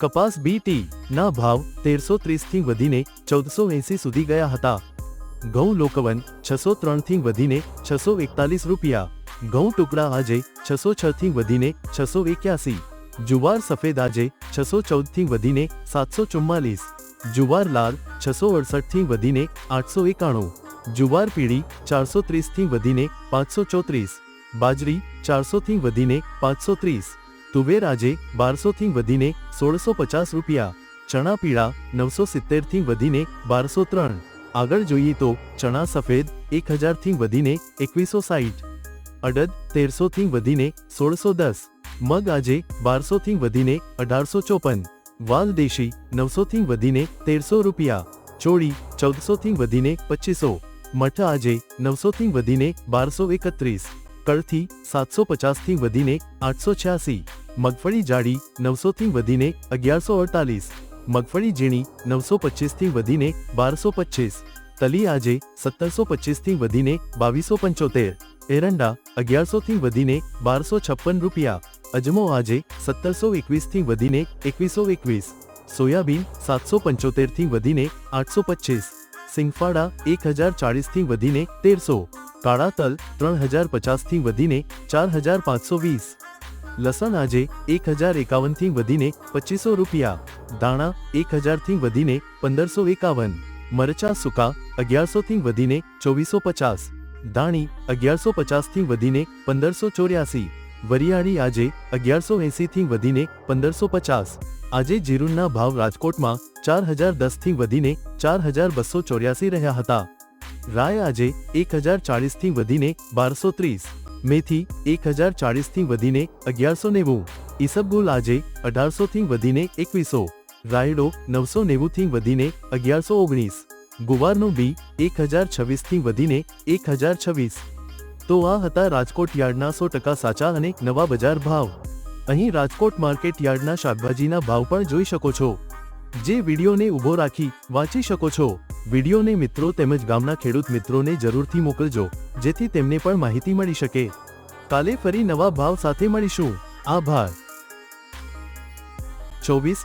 કપાસ બીટી ના ભાવ તેરસો ત્રીસથી વધીને ચૌદસો એંસી સુધી ગયા હતા. ઘઉં લોકવન છસો ત્રણથી વધીને છસો એકતાલીસ રૂપિયા. ઘઉં ટુકડા આજે છસો છથી વધીને છસો એક્યાસી. જુવાર સફેદ આજે છસો ચૌદથી વધીને સાતસો ચુમ્માલીસ. જુવાર લાલ છસો અડસઠથી વધીને આઠસો એકાણું. જુવાર પીળી ચારસો ત્રીસથી વધીને પાંચસો ચોત્રીસ. બાજરી ચારસોથી વધીને પાંચસો ત્રીસ. તુવેર આજે બારસોથી વધીને સોળસો પચાસ રૂપિયા, ચણા પીળા નવસો સિત્તેરથી વધીને બારસો ત્રણ. આગળ જોઈએ તો ચણા સફેદ એક હજારથી વધીને એકવીસો સાઠ અડદ તેરસોથી વધીને સોળસો દસ. મગ આજે બારસોથી વધીને અઢારસો ચોપન. વાલ દેશી નવસોથી વધીને તેરસો રૂપિયા, ચોળી ચૌદસોથી વધીને પચીસો. મઠ આજે નવસોથી વધીને બારસો એકત્રીસ. કળથી સાતસો પચાસથી વધીને આઠસો છ્યાસી. મગફળી જાડી નવસોથી વધીને અગિયારસો અડતાલીસ. મગફળી ઝીણી નવસો પચીસથી વધીને બારસો પચીસ. તલી આજે સત્તરસો પચીસથી વધીને બાવીસો પંચોતેર. એરંડા અગિયારસોથી વધીને બારસો છપ્પન રૂપિયા. અજમો આજે સત્તરસો એકવીસથી વધીને એકવીસો એકવીસ. સોયાબીન સાતસો પંચોતેરથી વધીને આઠસો પચીસ. સિંગફાડા એક હજાર ચાળીસથી વધીને તેરસો. કાળા તલ ત્રણ હજાર પચાસથી વધીને ચાર હજાર પાંચસો વીસ. લસણ આજે એક હજાર એકાવનથી વધીને પચીસો રૂપિયા દાણા એક હજારથી વધીને પંદરસો એકાવન, મરચા સૂકા અગિયારસોથી વધીને ચોવીસો પચાસ દાણી અગિયારસો પચાસથી વધીને પંદરસો ચોર્યાસી, વરિયાળી આજે અગિયારસો એંસીથી વધીને પંદરસો પચાસ, આજે જીરુંના ભાવ રાજકોટમાં ચાર હજાર દસથી વધીને ચાર હજાર બસો ચોર્યાસી રહ્યા હતા. રાય આજે એક હજાર ચાળીસથી વધીને બારસો ત્રીસ મેથી એક હજાર ચાળીસથી વધીને અગિયારસો નેવું ઈસબગુલ આજે અઢારસોથી વધીને એકવીસો. રાયડો નવસો નેવુંથી વધીને અગિયારસો ઓગણીસ ગુવારનું બી એક હજાર છવ્વીસથી વધીને એક હજાર છવ્વીસ તો આ હતા રાજકોટ યાર્ડના સો ટકા સાચા અને નવા બજાર ભાવ. અહીં રાજકોટ માર્કેટ યાર્ડના શાકભાજીના ભાવ પણ જોઈ શકો છો. જે વિડીયોને ઊભો રાખી વાંચી શકો છો. વિડીયોને મિત્રો તેમજ ગામના ખેડૂત મિત્રોને જરૂરથી મોકલજો, જેથી તેમને પણ માહિતી મળી શકે. કાલે ફરી નવા ભાવ સાથે મળીશું. આભાર. ચોવીસ